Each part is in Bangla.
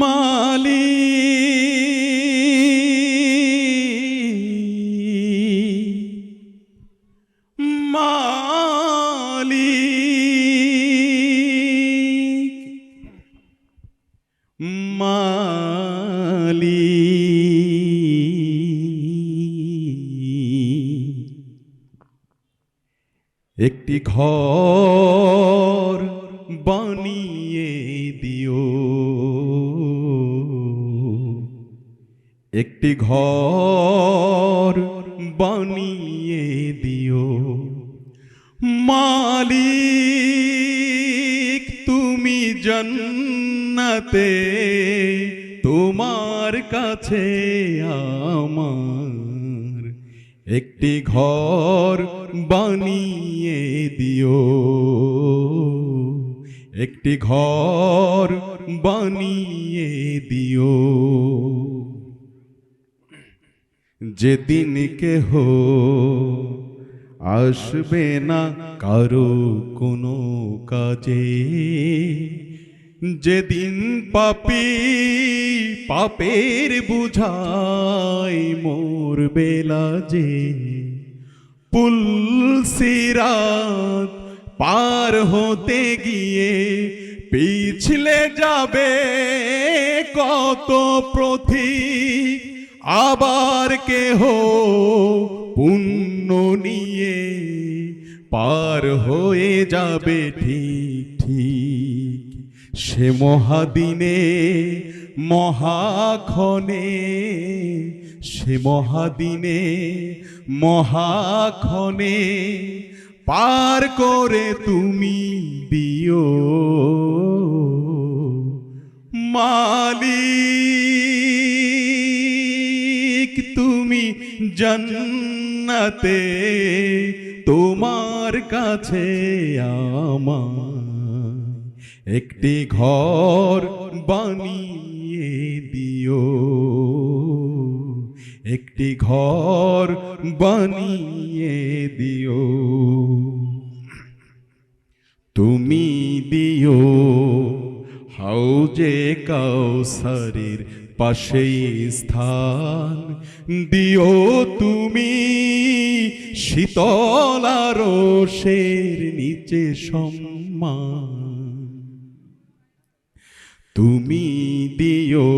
মালি। মালিক মালিক একটি ঘর বানিয়ে একটি ঘর বানিয়ে দিও। মালিক, তুমি জন্নতে, তোমার কাছে আমার একটি ঘর বানিয়ে দিও। একটি ঘর বানিয়ে দিও। যেদিন কেহ আসবে না কারও কোনো কাজে, যেদিন পাপি পাপের বুঝাই মোর বেলা যে পুল সিরাত পার হতে গিয়ে পিছলে যাবে কত প্রথিক। আবার কেহ পুণ্য নিয়ে পার হয়ে যাবে ঠিক ঠিক। সে মহাদিনে, মহাক্ষণে, সে মহাদিনে, মহাক্ষণে পার করে তুমি দিও। মালিক জন্নতে, তোমার কাছে আমার একটি ঘর বানিয়ে দিও। একটি ঘর বানিয়ে দিও। তুমি দিও হাউজে কাউসারের পাশে স্থান। দিও তুমি শীতলা রোষের নিচে সম্মান। তুমি দিও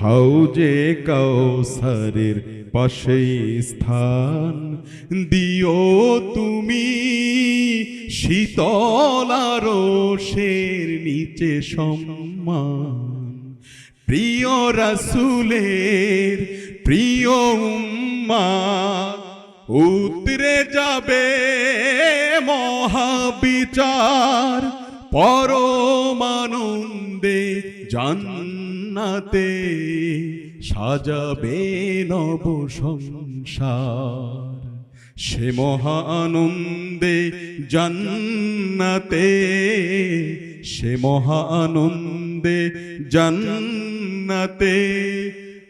হাউজে কাউসারের পাশে স্থান। দিও তুমি শীতলা রোষের নিচে সম্মান। প্রিয় রসুলের প্রিয় উম্মা, উতরে যাবে মহাবিচার পরমানন্দে জান্নাতে সাজাবে নব সংসার। সে মহা আনন্দে জান্নাতে, সে মহা আনন্দে জান্নাতে,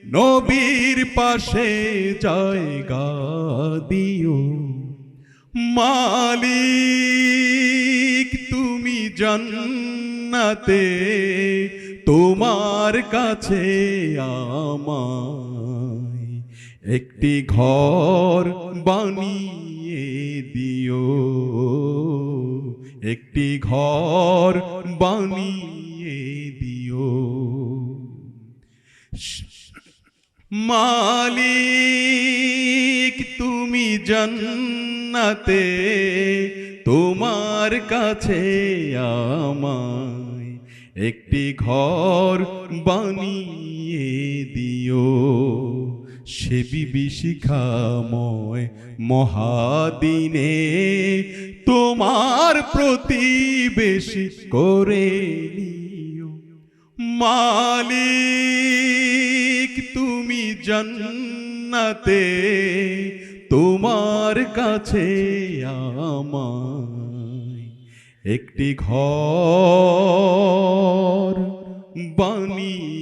নবীর পাশে জায়গা দিও। মালিক, তুমি জান্নাতে, তোমার কাছে আমায় একটি ঘর বানিয়ে দিও। একটি ঘর বানিয়ে দিও। মালিক, তুমি জান্নাতে, তোমার কাছে আমায় একটি ঘর বানিয়ে দিও। সে বিভীষিকাময় মহাদিনে তোমার প্রতিবেশী করে নিও। মালিক জান্নাতে তোমার কাছে আমায় একটি ঘর বানিয়ে